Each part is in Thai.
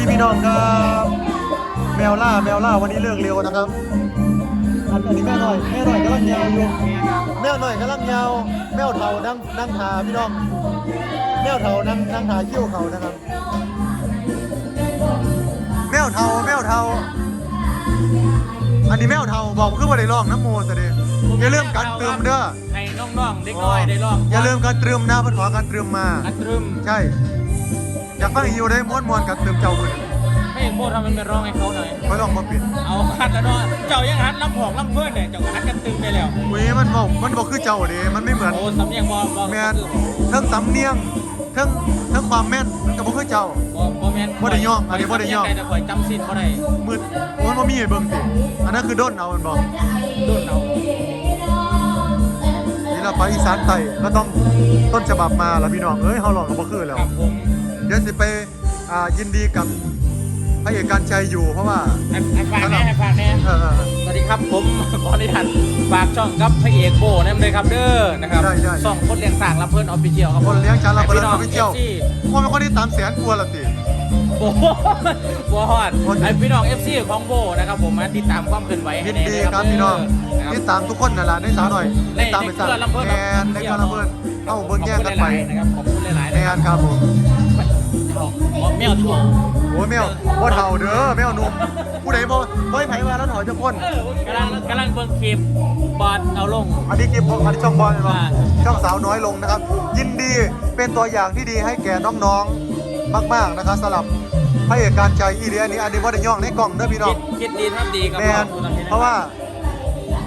ดีพี่น้องครับ แมวล่าแมวล่าวันนี้เลิกเร็วนะครับอันอันนี้แม่หน่อยแม่หน่อยกำลังยาวอยู่แมวหน่อยกำลังยาวแมวเทานั่งนั่งทาพี่น้องแมวเทานั่งนั่งทาเขี้ยวเขานะครับ แมวเทาแมวเทาอันนี้แมวเทาบอกคือว่าได้ลองน้ำโมแต่เดีอย่าลืมการเติมเด้อให้น้องๆเด็กน้อยได้ลองอย่าลืมการเติมนะเพิ่นขอการเติมมาอัดตรึมใช่ อยากฟังอีกอยู่ได้ม้วนมวนๆกับเติมเจ้าคนให้โบทำมันเป็นร้องให้เขาหน่อย ไม่ลองมาปิดเอาคัดแล้วเนาะเจ้ายังหัดลำผองลำเพื่อนเนี่ยเจ้าก็หัดกันตึงไปแล้ว อุ้ยมันบอกมันบอกคือเจ้าเด้มันไม่เหมือนโอ้สำเนียงบอบอแมนทั้งสำเนียงทั้งทั้งความแม่นมันก็บ่คือเจ้า บอบอแมนบ่ได้ย่องอันนี้บ่ได้ย่อง แต่ข่อยจำสิ้นบ่ได้มืดโอ้ยมันบ่มีให้เบิ่งสิอันนั้นคือด้นเอามันบอกดุนเอานี่เราไปอีสานใต้ก็ต้องต้นฉบับมาแล้วพี่น้องเอ้ยเฮาลองก็บ่คือแล้ว ครับผมเดี๋ยวสิไปอ่ายินดีกับพระเอกการชัยอยู่เพราะว่า ให้ให้ฝากแน่ให้ฝากแน่เออเออ สวัสดีครับผม ขออนุญาตฝากช่องกับพระเอกโบนั่นเลยครับเด้อนะครับได้ได้ช่องคนเลี้ยงสร้างลำเพิ่นออฟฟิเชียลครับคนเลี้ยงชาลาเบิร์ให้นพี่น้ออองฟฟิเชียล FC ว่าเป็นคนที่ตามแสนกว่าละติโอ้โหบัวฮอดคนไอพี่น้อง FC ของโบนะครับผมมาติดตามความเคลื่อนไหวให้ยินแน่ดีเลยครับพี่น้องนะครับนี่ตามทุกคนนั่นแหละได้สาวหน่อยในได้ตามไปสั่งในเครือลำเพิ่นแมนในเครือลำเพิ่นเข้าเบิ่งแย่งกันไปขอบคุณหลายๆนะครับขอบคุณหลายๆแมนะครับนครับผม เอแมวถั่วโอ้ยแมวบ่เฒ่าเด้อแมวหนุ่มผู้ใดบ่บ่ให้ไผมาแล้วถอยจะพ้นกำลังกำลังเบิ่งคลิปบอดเอาลง อันนี้คลิปของอันนี้ช่องบอลเนาะอ่าช่องสาวน้อยลงนะครับ ยินดีเป็นตัวอย่างที่ดีให้แก่น้องๆมาก ๆนะครับสำหรับพระเอกการใจอีเดียนี้อันนี้บ่ได้ย่องในกล่องเด้อพี่น้องคิดดีทำดีกับแมนเพราะว่า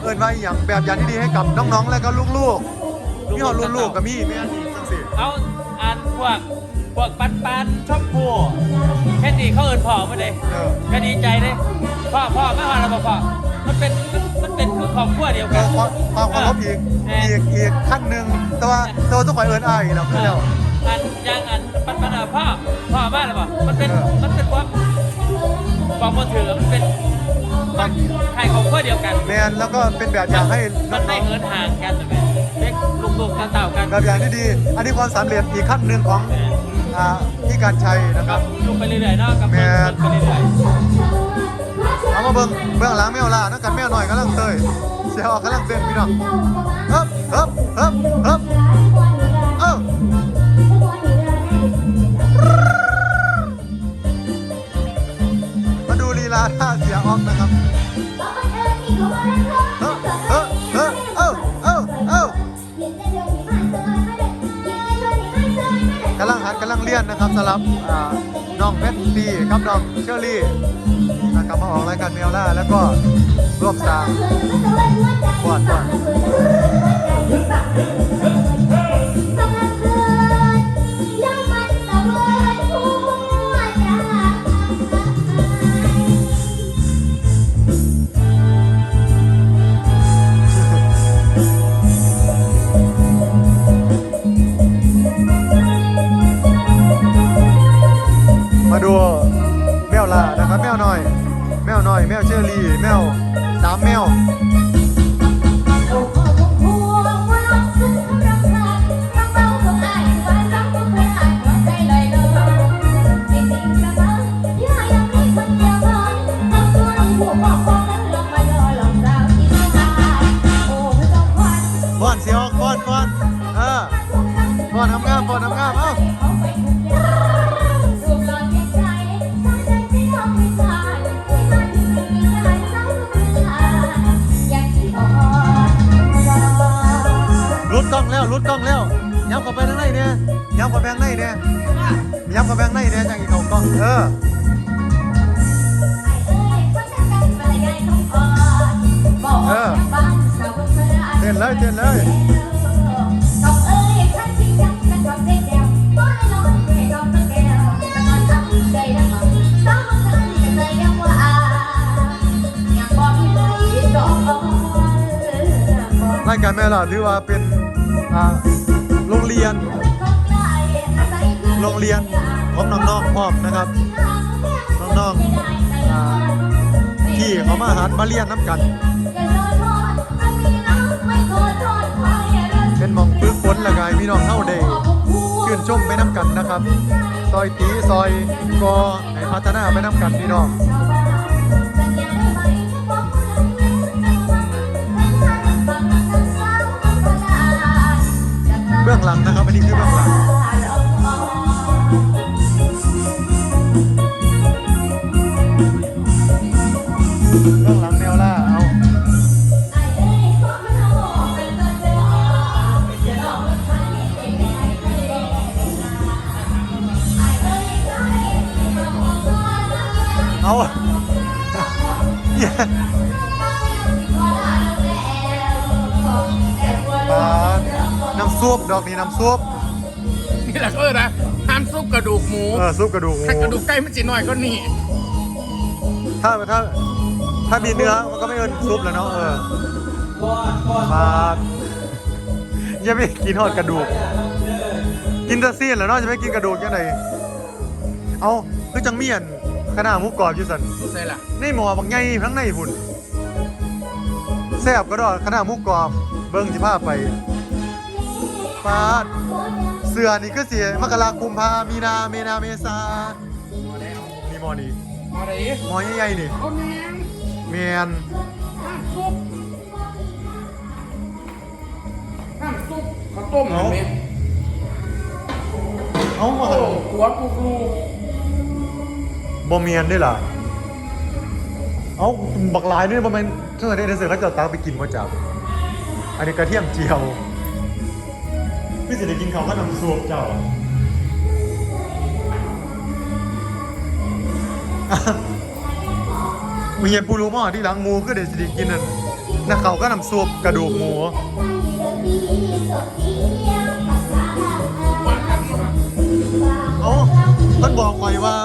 เอิ้นว่าอย่างแบบอย่างที่ดีให้กับน้องๆ และก็ลูกๆพี่หอดลูกๆกับมี่แม่นอีกสิเอาอ่านพวก พวกปันปันชอบพูแค่ดีเขาเอินพ่อมาเลยเออก็ดีใจเลยพ่อพ่อไม่ว่าเราบอกพ่อมันเป็นมันเป็นคือครอบครัวเดียวเอกันอความความเคารพอีกแม่อีกอีกขั้นหนึ่งแต่ว่าแต่ว่าทุกคนเอิ้นอ้ายแล้วคือแล้วอันยังอันปันปันอะพ่อพ่อบ้านหรือเปล่ามันเป็นเออมันเป็นความความมือถือมันเป็นมันใครครอบครัวเดียวกันแมนแล้วก็เป็นแบบอย่างให้มันน้ไม่องเหินห่างกันแต่เด็กลูกๆเต่าๆกันๆแบบอย่างที่ดี อันนี้ความสำเร็จอีกขั้นหนึ่งของ อ่าพี่การชัยนะคครัรับบอยู่ไปเรื่อยๆเนาะกับแม่เพิ่นไปเรื่อยเอามาเบิ่งเบื้องหลังแมวล่านักกันแมวหน่อยกำลังเตยเสียออกกำลังเต้นพี่น้องเฮ้บเฮ้บเฮ้บเฮ้บ รียนนะครับสำหรับน้องเพชรดีครับน้องเชอรี่นะครับมาออกรายการเมลล่าแล้วก็ร่วมสร้างบอดบอด ย้ำกับไปทางไหนเนี่ยย้ำกับแบงค์ไหนเนี่ยย้ำกับแบงค์ไหนเนี่ยจังอีกเขากล้องเออเต้นเลยเต้นเลยรายการแม่ล่ะถือว่าเป็นอ่า โรงเรียน โรงเรียนของน้องๆพร้อมนะครับ น้องๆที่เขามาหารมาเรียนน้ำกัน เป็นมองฝึกฝนละกายพี่น้องเข้าเดย์ชื่นชมไปน้ำกันนะครับ ซอยตีซอยก็ให้พัฒนาไปน้ำกันพี่น้อง ปลาน้ำซุปดอกนี้น้ำซุปนี่แหละก็เลยนะห้ามซุปกระดูกหมูเออซุปกระดูกหถ้ากระมูดูกไก่มันจีน้อยก็นี่ถ้าถ้าถ้ามีเนื้อมันก็ไม่เอินซุปแล้วเนาะเออปลายังไม่กินทอดกระดูก กินแตะซีนแล้วเนาะจะไม่กินกระดูกยังไงเอาคือจังเมียน ขนาดหมูกรอบอยู่สันใช่ล่ะนี่หมอบางไงทั้งในหุ่นแซ่บก็ดอกขนาดหมุกกรอบ เบิ้งสิพาไปปาดเสือนี่ก็เสียมกราคุมพามีนาเมนาเมษานี่หมอนี่อะไรหมอใหญ่ๆนี่เอาแหนมแมนห้ามซุปห้ามซุปข้าวต้มเห็นไหมเอามาโอ้หัวปูกลูก บ่เมียนด้วยล่ะเอาบักหลายด้วยบ่แม่นเท่าไหร่ได้เสือเขาจะเอตามไปกินบ่จับอันนี้กระเทียมเจียว พี่สิได้กินเขาก็นำซวบเจ้ามีเห็นปูรู้หม้อที่หลังหมูคือเดี๋ยวสิได้กินนั่นนักเขาก็นำซวบกระดูกหมูเอ้ามันบอกไว้ว่า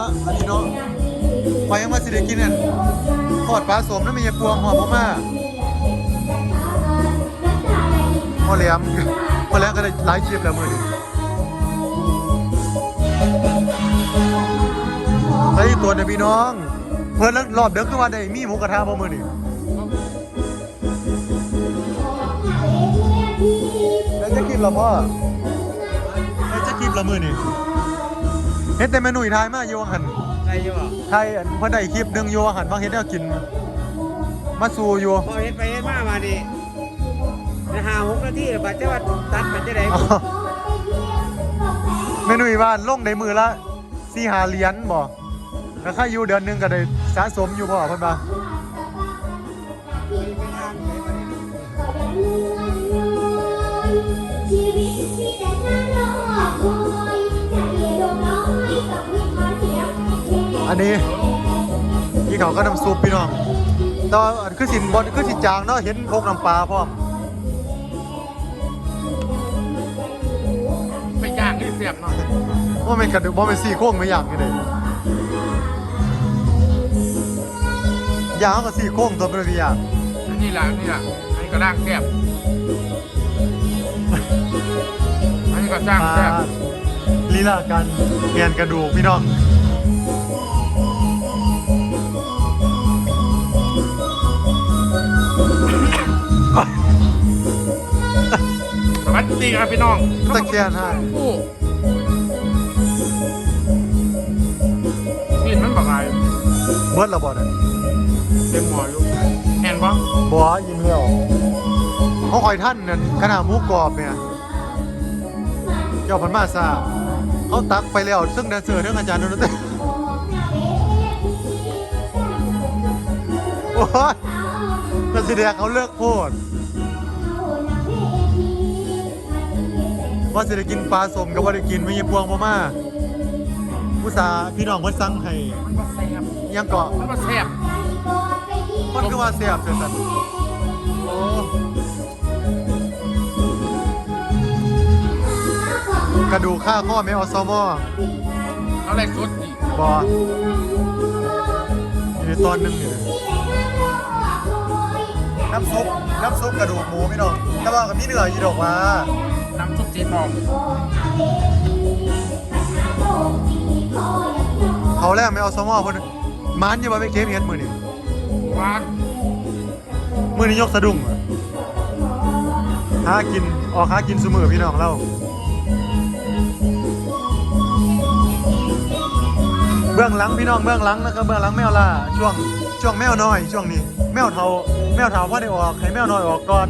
ไว้ยังมาสิได้กินนั่นทอดปลาสมนั่นมีพวงหอมมากๆพอแหลมพอแหลมก็ได้หลายคลิปแล้วมือนี้ไอ้ตัวเนี่ยพี่น้อง เพิ่นแล้วรอบเด็กคือว่าได้มีหมูกระทะบ่มือนี่แล้วจะกินหรอพ่อแล้วจะกินหรอมือนี่เฮ็ดแต่เมนูอีทายมาอยู่ว่าหัน ใครอยู่บ่ไทยอันเพิ่นได้คลิปหนึงอยู่ว่าหันว่าเฮ็ดแนวกิน มาสู่อยู่ พอเฮ็ดไปเฮ็ดมามาดิในหาหกนาทีแล้วบัดเจ้าว่าตัดไปจะได้อ๋อเมนูอีบ้านลงในมือละสี่หาเหรียญบ่แล้วค่าอยู่เดือนหนึงก็ได้สะสมอยู่บ่เพิ่นว่าชีวิตที่แต่น่ารอค อันนี้พี่เขาก็น้ำซุปพี่น้องแตว่าอันคือสินบ่คือสิจางเนาะเห็นพกน้ำปลาพร้อมไปย่างนี่เสียบหน่อยว่าแม่นกระดูกบ่แม่นซี่โครงไม่อย่างนี่เด้ยางก็ซี่โครงตัวเป็นพี่อย่างอันนี่ล่ะอันนี่ล่ะอันนี้ก็ร่างแซ่บอันนี้ก็จ้างมาแซ่บลีลาการแกนกระดูกพี่น้อง สวัสดีครับพี่น้องสแกนให้ผู้กินมันบอกไงเบิดและบ่เนี่ยเต็มหมออยู่แอนบ่บ่ยิ้มแล้วเขาคอยท่านนั่นขนาดหมูกรอบเนี่ยเจ้าพันมาซาเขาตักไปแล้วซึ่งแดนเซอร์ทั้งอาจารย์นนท์โอ้ยก็สิเดียเขาเลิกโพด ว่าสิได้กินปลาสมกับว่าได้กินไม่ยพวงบ่มาผู้สาห์พี่น้องเพิ่นสั่งให้มันบ่แซ่บยังเกาะมันบ่แซ่บคนคือว่าเสียบเสียสันโอ้กระดูกข้าข้อไม่ออสมอเอาอะไรสดดิบออยู่ในตอนหนึงอยู่น้ำซุปน้ำซุปกระดูกหมูพี่น้องแต่ว่ากับมีเนื้อยีดอกมา น้ำซุปสีทองเขาแรกไม่ออสมอคนมันอยังมาไม่เก็บเห็ดมือนี่หวานมือนี่ยกสะดุ้งอะหากินออกหากินสมือพี่น้องเราเบื้องหลังพี่น้องเบื้องหลังนะครับเบื้องหลังแมวล่าช่วงช่วงแมวน้อย ช่วงนี้ แมวเทาแมวเทาพ่อได้ออกให้แมวน้อยออกก่อน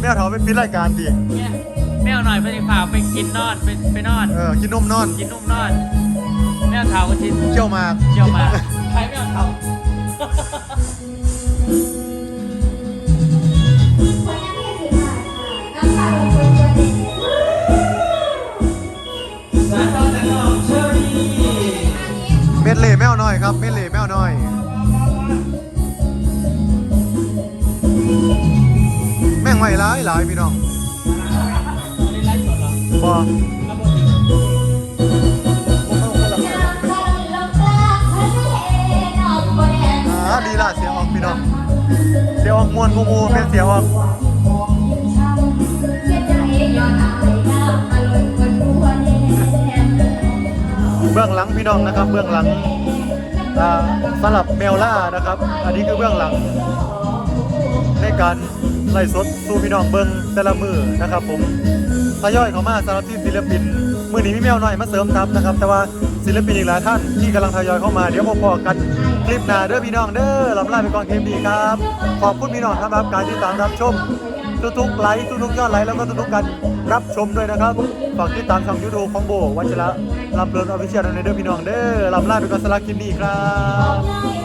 แมวเทาไปปิดรายการดิเนี่ยแมวหน่อยเพื่อนฝากไปกินนอนไปไปนอน เออกินนมนอนกินนุ่มนอนแมวเทาก็ชินเชี่ยวหมากเชี่ยวมาใครแมวเทาสายตอนนั้นของเชอรี่ เม็ดเล่แมวน้อยครับ เม็ดเล่แมวน้อย ม่ไหวหลายหลายพี่น้องอันนี้ไลฟ์สดเหรอบอครับผมอ่าดีละเสียงออกพี่น้อง เสียงออกมวนกูมูเป็นเสียงออกเบื้องหลังพี่น้องนะครับ เบื้องหลังสำหรับแมวล่านะครับ อันนี้คือเบื้องหลังในการ ไล่สดสู่พี่น้องเบิ้งแต่ละมือนะครับ ผมทยอยเข้ามาสำหรับที่ศิลปินมือนี้มีแมวหน่อยมาเสริมทัพนะครับ แต่ว่าศิลปินอีกหลายท่านที่กำลังทยอยเข้ามาเดี๋ยวพอๆกันคลิปหน้าเด้อพี่น้องเด้อลำลาไปก่อนเทปนี้ครับ ขอบคุณพี่น้องครับการติดตามรับชมทุกๆไลค์ทุกๆยอดไลค์แล้วก็ทุกๆการรับชมด้วยนะครับฝากติดตามช่องยูทูบของโบวัชระลำเพลินออฟฟิเชียลในเด้อพี่น้องเด้อลำลาไปก่อนสลากกินนี่ครับ